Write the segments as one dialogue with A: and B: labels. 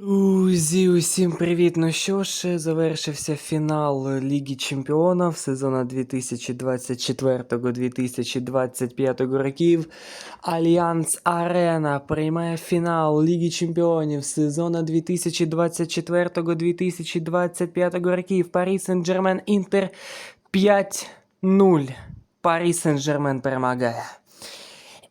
A: Друзі, усім привіт! Ну що ж, завершився фінал Ліги Чемпіонів сезону 2024-2025 років. Альянс Арена приймає фінал Ліги Чемпіонів сезону 2024-2025 років. Парі Сен-Джермен Інтер 5-0. Парі Сен-Джермен перемагає.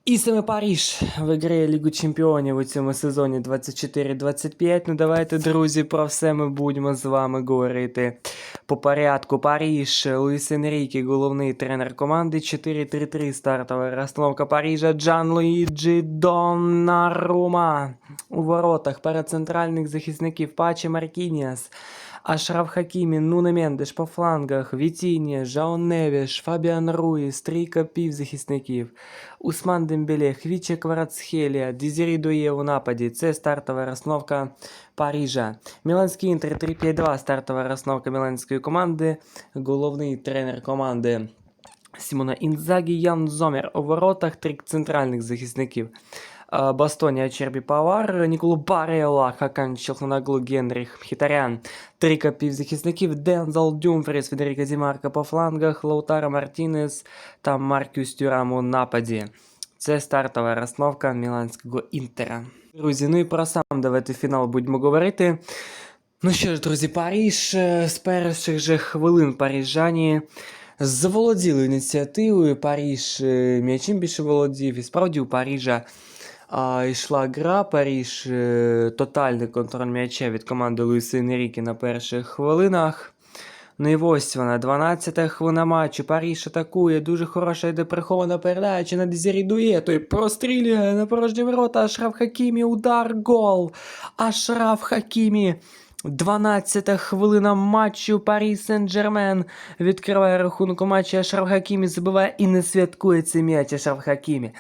A: І саме Паріж виграє Лігу Чемпіонів у цьому сезоні 24-25. Ну давайте, друзі, про все ми будемо з вами говорити по порядку. Паріж, Луїс Енрікі, головний тренер команди. 4-3-3 стартова розстановка Парижа. Джан Луїджі Доннарума. У воротах перед центральних захисників Паче Маркініас. Ашраф Хакімі, Нуне Мендеш по флангах, Вітіння, Жаон Невіш, Фабіан Руїс, трійка півзахисників, Усман Дембеле, Хвіче Кварацхелія, Дізірі Дує у нападі. Це стартова розновка Парижа. Міланський Інтер 3-5-2, стартова розновка міланської команди. Головний тренер команди Сімона Інзагі, Ян Зомер у воротах, три центральних захисників. А, Бастоні, Ачербі Павар, Ніколу Барела, Хакан Челханаглу, Генріх Мхітарян, трійка півзахисників, Дензел Дюмфріс, Федеріка Дімарка по флангах, Лаутара Мартінес та Маркюс Тюрам у нападі. Це стартова розновка міланського інтера. Друзі, ну і про сам давайте фінал будемо говорити. Ну що ж, друзі, Паріж е, з перших же хвилин парижані заволоділи ініціативою. Паріж е, м'ячем більше володів. І справді у Парижа а, йшла гра. Паріж е, тотальний контроль м'яча від команди Луїси Енріки на перших хвилинах. Ну і ось вона, 12-та хвилина матчу. Паріж атакує. Дуже хороша йде прихована передача на Дезірі Дує. Той прострілює на порожні ворота. Ашраф Хакімі. Удар гол. Ашраф Хакімі. 12-та хвилина матчу Парі Сен-Джермен відкриває рахунок у Ашраф Хакімі забиває і не святкує цей м'яч Ашраф Хакімі.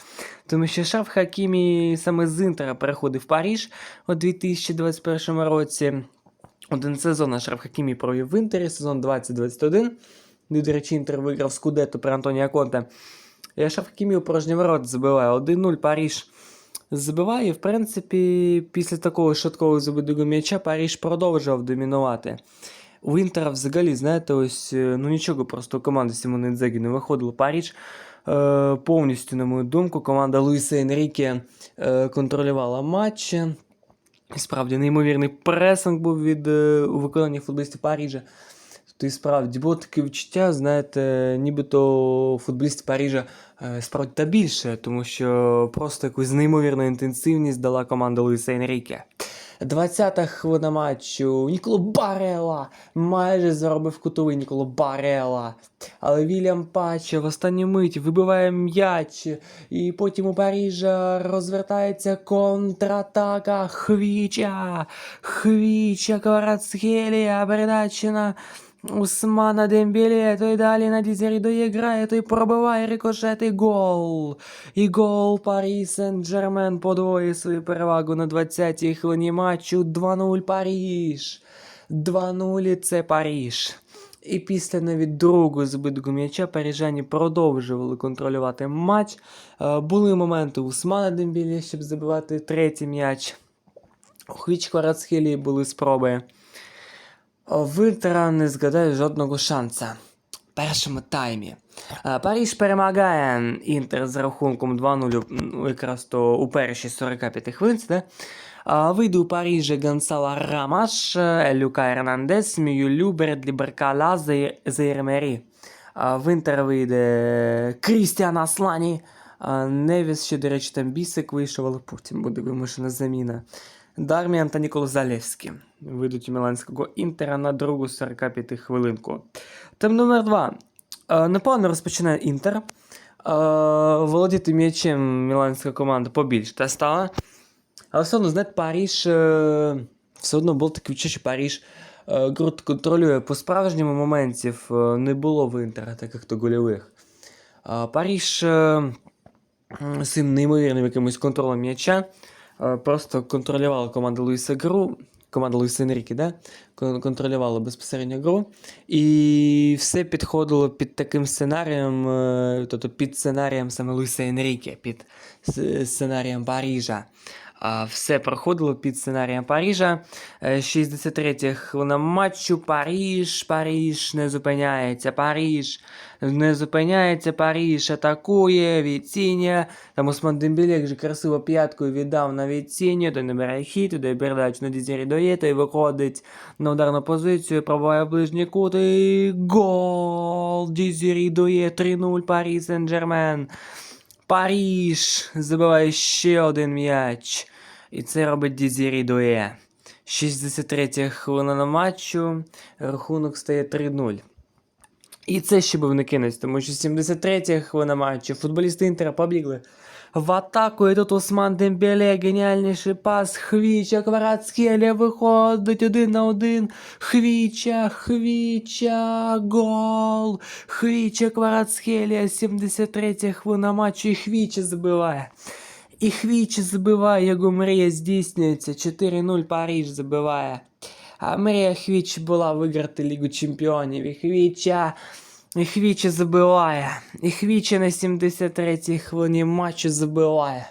A: Тому що Ашраф Хакімі саме з Інтера переходив в Паріж у 2021 році. Один сезон Ашраф Хакімі провів в Інтері, сезон 2021. До речі, Інтер виграв Скудетто при Антонія Конте. І Ашраф Хакімі у порожній ворот забиває 1-0 Паріж забиває. В принципі, після такого швидкого забитого м'яча Паріж продовжував домінувати. У Інтера взагалі, знаєте, ось е, ну нічого просто команда Сімона Інзагі не виходила. Паріж е, повністю, на мою думку, команда Луїса Енріке е, контролювала матч. І Справді, неймовірний пресинг був від е, у виконанні футболістів Парижа. Тобто, і справді було таке відчуття, знаєте, нібито футболісти Парижа е, справді та більше, тому що просто якусь неймовірну інтенсивність дала команда Луїса Енріке. 20-та хвилина матчу. Ніколо Барела майже заробив кутовий Ніколо Барела. Але Вільям Паче в останню мить вибиває м'яч. І потім у Парижа розвертається контратака Хвіча. Хвіча Кварацхелія передача на Усмана Дембеле, той далі на Дізері доіграє, той пробиває рикошет і гол. І гол Парі Сен-Джермен подвоює свою перевагу на 20-й хвилині матчу. 2-0 Паріж. 2-0 це Паріж. І після навіть другого збитого м'яча парижані продовжували контролювати матч. Е, Були моменти Усмана Дембілі, щоб забивати третій м'яч. У Хвічко Рацхелії були спроби. В Інтера не згадаю жодного шанса. Першому таймі. Е, Паріж перемагає Інтер з рахунком 2-0 ну, якраз то у першій 45 хвилинці. Да? Вийде у Парижі Гонсало Рамаш, е, Люка Ернандес, Мюлю, Бредлі Беркала, Зейремері. В Інтер вийде Крістіан Аслані. Невіс ще, до речі, там бісик вийшов, але потім буде вимушена заміна. Дарміан та Нікола Залєвський вийдуть у Міланського Інтера на другу 45 хвилинку. Тем номер 2. Непогано розпочинає Інтер. Е, Володіти м'ячем міланська команда побільше та стала. Але все одно, знаєте, Паріж е, все одно було таке відчуття, що Паріж е, гру контролює по-справжньому моментів е, не було в Інтера таких то гольових. Е, Паріж е, з цим неймовірним якимось контролем м'яча е, просто контролювала команда Луїса гру. Команда Луїса Енріки, да? контролювала безпосередньо гру. І все підходило під таким сценарієм, е, тобто під сценарієм саме Луїса Енріке, під сценарієм Парижа. Все проходило під сценарієм Парижа. Е, 63 хвилина матчу. Париж, Париж не зупиняється. Париж не зупиняється. Париж атакує. Віціння. Там Осман Дембеле як же красиво п'яткою віддав на Віцінню. Той набирає хід, дає передачу на Дізері Доє, той виходить на ударну позицію, пробиває в ближній кут і гол! Дізері Доє 3-0 Парі Сен-Жермен. Паріж забиває ще один м'яч. І це робить Дізірі Дує. 63 хвилина матчу. Рахунок стає 3-0. І це ще був не кінець, тому що 73 хвилина матчу. Футболісти Інтера побігли в атаку. І тут Осман Дембеле, геніальніший пас. Хвіча, Кварацхелія виходить один на один. Хвіча, Хвіча, гол. Хвіча, Кварацхелія, 73 хвилина матчу. І Хвіча забиває. І Хвіч забиває, його мрія здійснюється. 4-0 Париж забиває. А мрія Хвіч була виграти Лігу Чемпіонів. І Хвіча. І Хвіча забиває. І Хвіча на 73-й хвилині матчу забиває.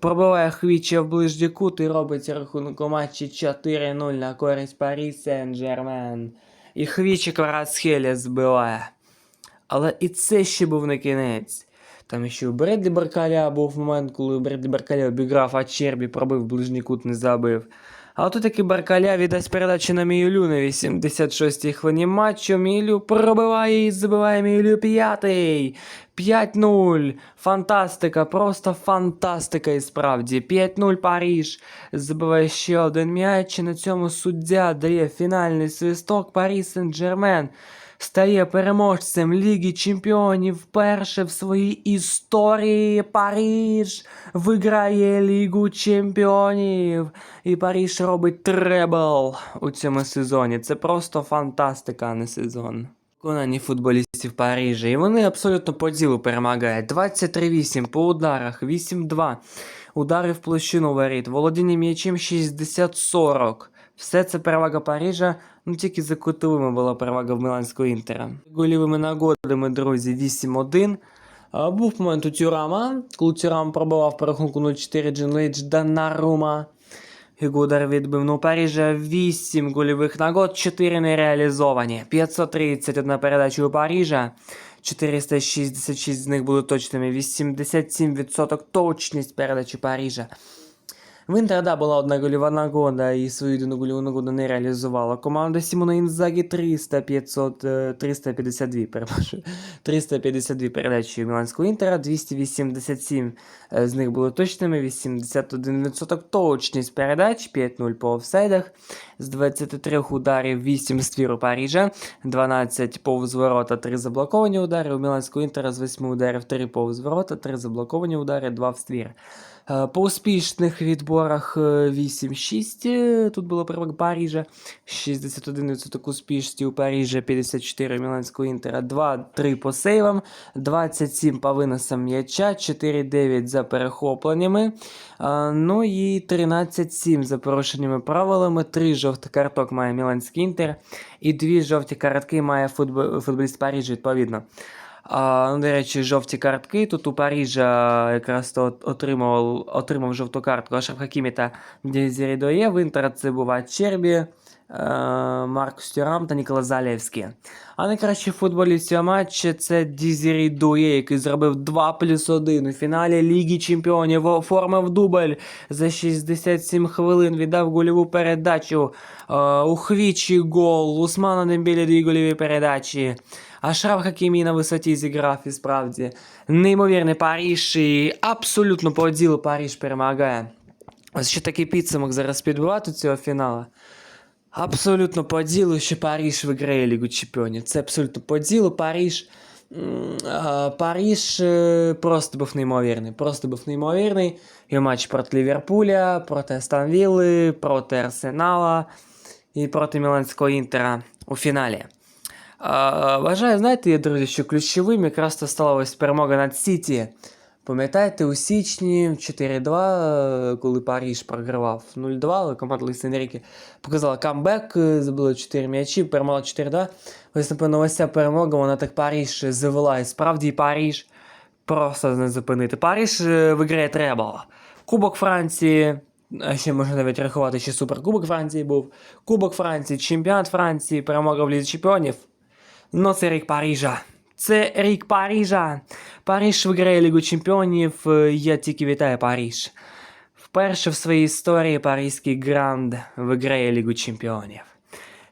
A: Пробиває Хвіча в ближній кут і робить рахунок у матчі 4-0 на користь Парі Сен-Жермен. І Хвіча Кварацхелія збиває. Але і це ще був не кінець. Там ще у Бредлі Баркаля був момент, коли Бредлі Баркаля обіграв, а Чербі пробив ближній кут, не забив. А тут таки Баркаля віддасть передачу на Міюлю на 86-й хвилині матчу. Міюлю пробиває і забиває Міюлю п'ятий. 5-0. Фантастика, просто фантастика і справді. 5-0 Париж. Забиває ще один м'яч. І на цьому суддя дає фінальний свисток Парі Сен-Джермен стає переможцем Ліги Чемпіонів вперше в своїй історії. Париж виграє Лігу Чемпіонів. І Париж робить требл у цьому сезоні. Це просто фантастика, а не сезон. Виконання футболістів Парижа. І вони абсолютно по ділу перемагають. 23-8 по ударах, 8-2. Удари в площину воріт, володіння м'ячем 60-40. Все це перевага Парижа, ну тільки за кутовими була перевага в Міланського Інтера. Голівими нагодами, друзі, 8-1. Був момент у Тюрама, коли Тюрам пробивав по рахунку 0-4 Джинлейдж Данарума. Його удар відбив. Ну, Парижа 8 гольових нагод, 4 не реалізовані. 531 передача у Парижа. 466 з них були точними. 87% точність передачі Парижа. В Інтер, да, була одна гольова нагода і свою єдину гольову нагоду не реалізувала. Команда Сімона Інзагі. 300, 500, е, 352, перепрошую, 352 передачі Міланського Інтера, 287 е, з них були точними, 81% точність передач, 5-0 по офсайдах, з 23 ударів 8 ствір у Парижа, 12 повз ворота, 3 заблоковані удари, у Міланського Інтера з 8 ударів 3 повз ворота, 3 заблоковані удари, 2 в ствір. Е, По успішних відборах е, 8-6. е, Тут було переваг Парижа. 61% успішності у Парижа, 54 у Міланського Інтера, 2-3 по сейвам, 27 по виносам м'яча, 4-9 за перехопленнями. е, Ну і 13-7 за порушеннями правилами. 3 жовтих карток має Міланський Інтер. І 2 жовті картки має футболіст Парижа відповідно. А, ну, до речі, жовті картки. Тут у Парижа якраз то от- отримав, отримав жовту картку Ашраф Хакімі та Дезірі Доє. В Інтера це був Чербі, Маркус Тюрам та Нікола Залєвський. А найкращий футболіст цього матчу це Дізірі Дує, який зробив 2 плюс 1 у фіналі Ліги Чемпіонів, оформив дубль за 67 хвилин, віддав гольову передачу. Е, у гол, Усмана Дембілі дві гольові передачі. А Шраф Хакімі на висоті зіграв і справді неймовірний Париж і абсолютно по ділу Париж перемагає. Ось ще такий підсумок зараз підбивати цього фіналу. Абсолютно по ділу, що Париж виграє Лігу Чемпіонів. Це абсолютно по ділу. Париж. м, а, Париж е, просто був неймовірний. Просто був неймовірний. І матч проти Ліверпуля, проти Астон Вілли, проти Арсенала і проти Міланського Інтера у фіналі. А, Вважаю, знаєте, друзі, що ключовим якраз то стала ось перемога над Сіті. Пам'ятаєте, у січні 4-2, е, коли Париж програвав 0-2, але команда Луїса Енріке показала камбек, е, забила 4 м'ячі, перемогла 4-2. Ось, напевно, ось ця перемога, вона так Париж завела. І справді Париж просто не зупинити. Париж е, виграє треба. Кубок Франції. А ще можна навіть рахувати, що Суперкубок Франції був. Кубок Франції, чемпіонат Франції, перемога в Лізі Чемпіонів. Ну, це рік Парижа. Це рік Парижа. Париж виграє Лігу Чемпіонів. Е, Я тільки вітаю Париж. Вперше в своїй історії паризький гранд виграє Лігу Чемпіонів.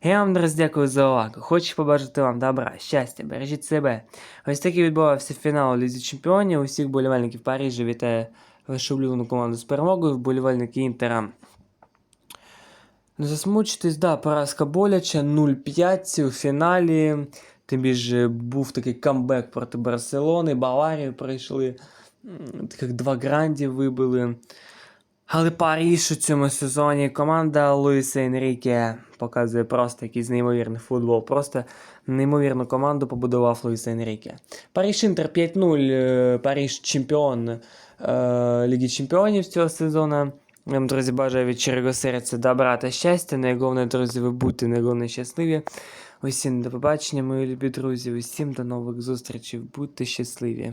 A: Я вам, друзі, дякую за увагу. Хочу побажати вам добра, щастя, бережіть себе. Ось такий відбувався фінал Лізі Чемпіонів. Усіх болівальників Парижа вітаю вашу улюблену команду з перемогою, вболівальники Інтера. Не засмучитесь, да, поразка боляча, 0-5 у фіналі. Тим більше був такий камбек проти Барселони, Баварію прийшли. М, Таких два грандів вибили. Але Париж у цьому сезоні команда Луїса Енріке показує просто якийсь неймовірний футбол. Просто неймовірну команду побудував Луїс Енріке. Париж Інтер 5-0. е, Париж чемпіон е, Ліги Чемпіонів цього сезону. Я вам, друзі, бажаю від щирого серця добра та щастя. Найголовніше, друзі, ви будьте найголовніше щасливі. Усім до побачення, мої любі друзі. Усім до нових зустрічей. Будьте щасливі.